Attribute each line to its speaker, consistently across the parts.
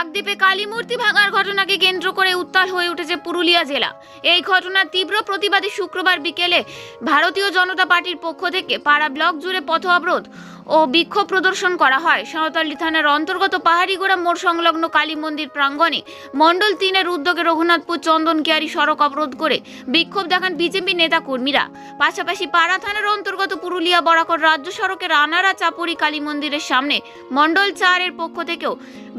Speaker 1: কাকদ্বীপে কালী মূর্তি ভাঙার ঘটনাকে কেন্দ্র করে উত্তাল হয়ে উঠেছে পুরুলিয়া জেলা। এই ঘটনার তীব্র প্রতিবাদে শুক্রবার বিকেলে ভারতীয় জনতা পার্টির পক্ষ থেকে পাড়া ব্লক জুড়ে পথ অবরোধ ও বিক্ষোভ প্রদর্শন করা হয়। সাঁওতালি থানার অন্তর্গত পাহাড়িগোড়া মোড় সংলগ্ন কালী মন্দির প্রাঙ্গণে মণ্ডল তিনের উদ্যোগে রঘুনাথপুর চন্দন কেয়ারি সড়ক অবরোধ করে বিক্ষোভ দেখান বিজেপি নেতা কর্মীরা পাশাপাশি পাড়া থানার অন্তর্গত পুরুলিয়া বরাকর রাজ্য সড়কের আনারা চাপুরি কালী মন্দিরের সামনে মণ্ডল চারের পক্ষ থেকেও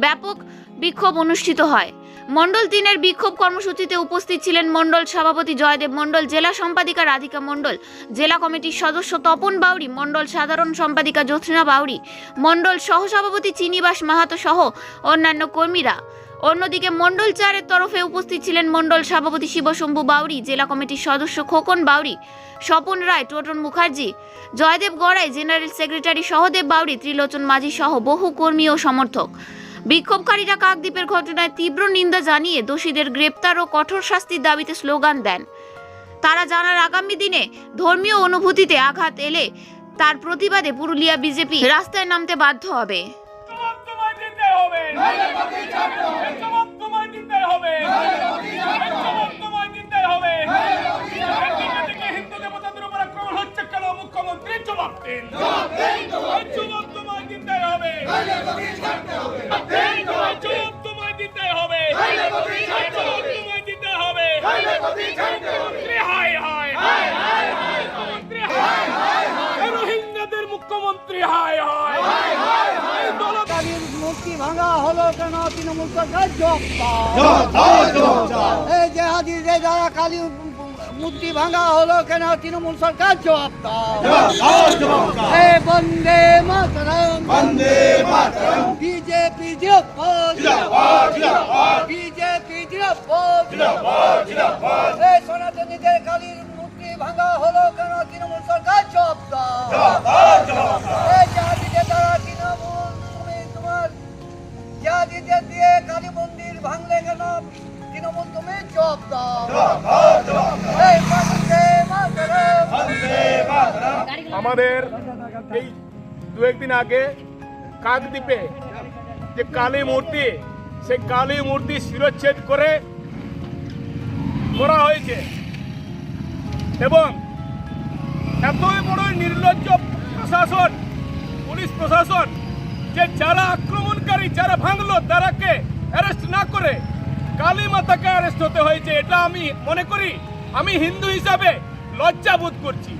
Speaker 1: ব্যাপক বিক্ষোভ অনুষ্ঠিত হয়। মণ্ডল তিনের বিক্ষোভ কর্মসূচিতে উপস্থিত ছিলেন মণ্ডল সভাপতি জয়দেব মণ্ডল, জেলা সম্পাদিকা রাধিকা মণ্ডল, জেলা কমিটির সদস্য তপন বাউরি মণ্ডল সাধারণ সম্পাদিকা জ্যোৎস্না বাউরি মণ্ডল সহসভাপতি চিনিবাস মাহাতো সহ অন্যান্য কর্মীরা। অন্যদিকে মণ্ডল চারের তরফে উপস্থিত ছিলেন মণ্ডল সভাপতি শিবশম্ভু বাউরি জেলা কমিটির সদস্য খোকন বাউরি স্বপন রায়, টোটন মুখার্জি, জয়দেব গড়াই, জেনারেল সেক্রেটারি সহদেব বাউরি ত্রিলোচন মাঝি সহ বহু কর্মী ও সমর্থক। বিক্ষোভকারীরা কাকদ্বীপের ঘটনায় তীব্র নিন্দা জানিয়ে দোষীদের গ্রেপ্তার ও কঠোর শাস্তির দাবিতে স্লোগান দেন। তারা জানার আগামী দিনে ধর্মীয় অনুভূতিতে আঘাত এলে তার প্রতিবাদে পুরুলিয়া বিজেপি রাস্তায় নামতে বাধ্য হবে।
Speaker 2: জবাব দিন। জবাব দিতে হবে। রোহিঙ্গাদের মুখ্যমন্ত্রী হায় হায়
Speaker 3: মূর্তি ভাঙা হলো কেন তৃণমূল সরকার জব এই যে হাজির যে যারা কালীর মূর্তি ভাঙা হলো কেন তৃণমূল সরকার জবাব বন্দে মাতরম বন্দে মাতরম বিজেপি জিন্দাবাদ এই সনাতনীদের কালীর মূর্তি ভাঙা হলো কেন? তৃণমূল সরকার জবাব দাও। এই জাতিতে তারা তৃণমূল তুমি তোমার জাতিতে দিয়ে কালী মন্দির ভাঙলে কেন? তৃণমূল তুমি জব দাও। এই
Speaker 2: আমাদের এই দু একদিন আগে কাকদ্বীপে যে কালী মূর্তি সেই কালী মূর্তি শিরচ্ছেদ করে করা হয়েছে। এবং এতই বড় নির্লজ্জ প্রশাসন, পুলিশ প্রশাসন, যে যারা আক্রমণকারী, যারা ভাঙলো, তারাকে অ্যারেস্ট না করে কালী মাতাকে অ্যারেস্ট হতে হয়েছে, এটা আমি মনে করি, আমি হিন্দু হিসাবে লজ্জা বোধ করছি।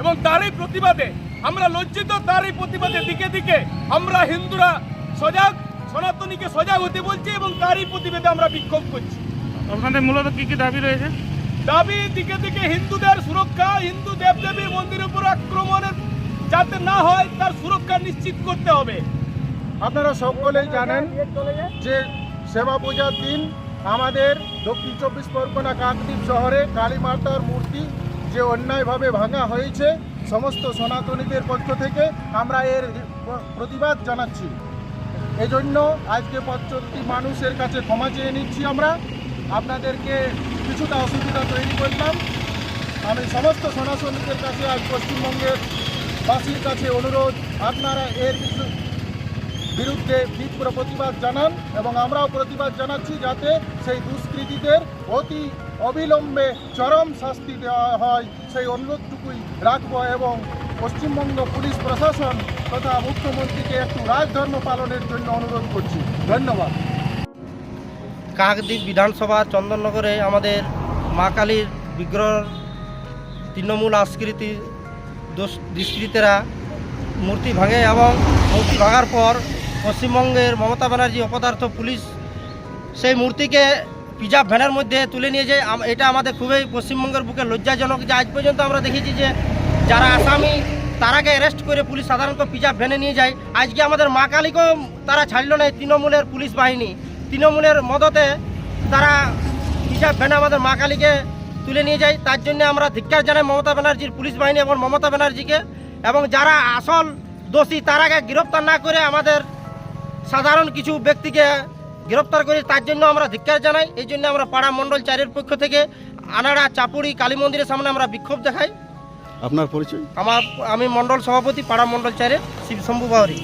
Speaker 2: এবং তারই প্রতিবাদে, আমরা লজ্জিত, তারই প্রতিবাদে দিকে দিকে আমরা হিন্দুরা সজাগ, সনাতনীকে সজাগ হতে বলছি এবং তারই প্রতিবাদে আমরা বিক্ষোভ করছি।
Speaker 4: আপনাদের মূলত কি কি দাবি রয়েছে?
Speaker 2: দাবি দিকে দিকে হিন্দুদের সুরক্ষা হিন্দু দেবদেবীর মন্দিরের উপর আক্রমণের যাতে না হয় তার সুরক্ষা নিশ্চিত করতে হবে।
Speaker 5: আপনারা সকলেই জানেন যে সেবা পূজার দিন আমাদের দক্ষিণ চব্বিশ পরগনা কাকদ্বীপ শহরে কালী মাতার মূর্তি যে অন্যায়ভাবে ভাঙা হয়েছে সমস্ত সনাতনীদের পক্ষ থেকে আমরা এর প্রতিবাদ জানাচ্ছি। এজন্য আজকে পঁচত্রিশ মানুষের কাছে ক্ষমা চেয়ে নিচ্ছি আমরা। আপনাদেরকে কিছুটা অসুবিধা তৈরি করলাম। আমি সমস্ত সনাতনীদের কাছে আজ পশ্চিমবঙ্গের বাসীর কাছে অনুরোধ, আপনারা এর বিরুদ্ধে তীব্র প্রতিবাদ জানান এবং আমরাও প্রতিবাদ জানাচ্ছি যাতে সেই দুষ্কৃতীদের অতি অবিলম্বে চরম শাস্তি দেওয়া হয়। সেই অনুরোধটুকুই রাখব এবং পশ্চিমবঙ্গ পুলিশ প্রশাসন তথা মুখ্যমন্ত্রীকে একটু রাজধর্ম পালনের জন্য অনুরোধ করছি। ধন্যবাদ।
Speaker 6: কাকদ্বীপ বিধানসভা চন্দননগরে আমাদের মা কালীর বিগ্রহ তৃণমূল সংস্কৃতি দোষ- দুষ্কৃতীরা মূর্তি ভাঙে এবং মূর্তি ভাঙার পর পশ্চিমবঙ্গের মমতা ব্যানার্জি অপদার্থ পুলিশ সেই মূর্তিকে পিজাব ভ্যানের মধ্যে তুলে নিয়ে যায়। এটা আমাদের খুবই পশ্চিমবঙ্গের বুকে লজ্জাজনক যে আজ পর্যন্ত আমরা দেখেছি যে যারা আসামি, তারাকে অ্যারেস্ট করে পুলিশ সাধারণত পিজাব ভ্যানে নিয়ে যায়। আজকে আমাদের মা কালীকেও তারা ছাড়ল না তৃণমূলের পুলিশ বাহিনী। তৃণমূলের মদতে তারা পিজাব ভ্যানে আমাদের মা কালীকে তুলে নিয়ে যায়। তার জন্য আমরা ধিক্কার জানাই মমতা ব্যানার্জির পুলিশ বাহিনী এবং মমতা ব্যানার্জিকে। এবং যারা আসল দোষী তারাকে গ্রেপ্তার না করে আমাদের সাধারণ কিছু ব্যক্তিকে গ্রেপ্তার করি তার জন্য আমরা ধিক্কার জানাই। এই জন্য আমরা পাড়া মণ্ডল চারের পক্ষ থেকে আনাড়া চাপুড়ি কালী মন্দিরের সামনে আমরা বিক্ষোভ দেখাই।
Speaker 5: আপনার পরিচয়?
Speaker 6: আমার আমি মণ্ডল সভাপতি পাড়া মণ্ডল চারের শিব শম্ভু বাউরি।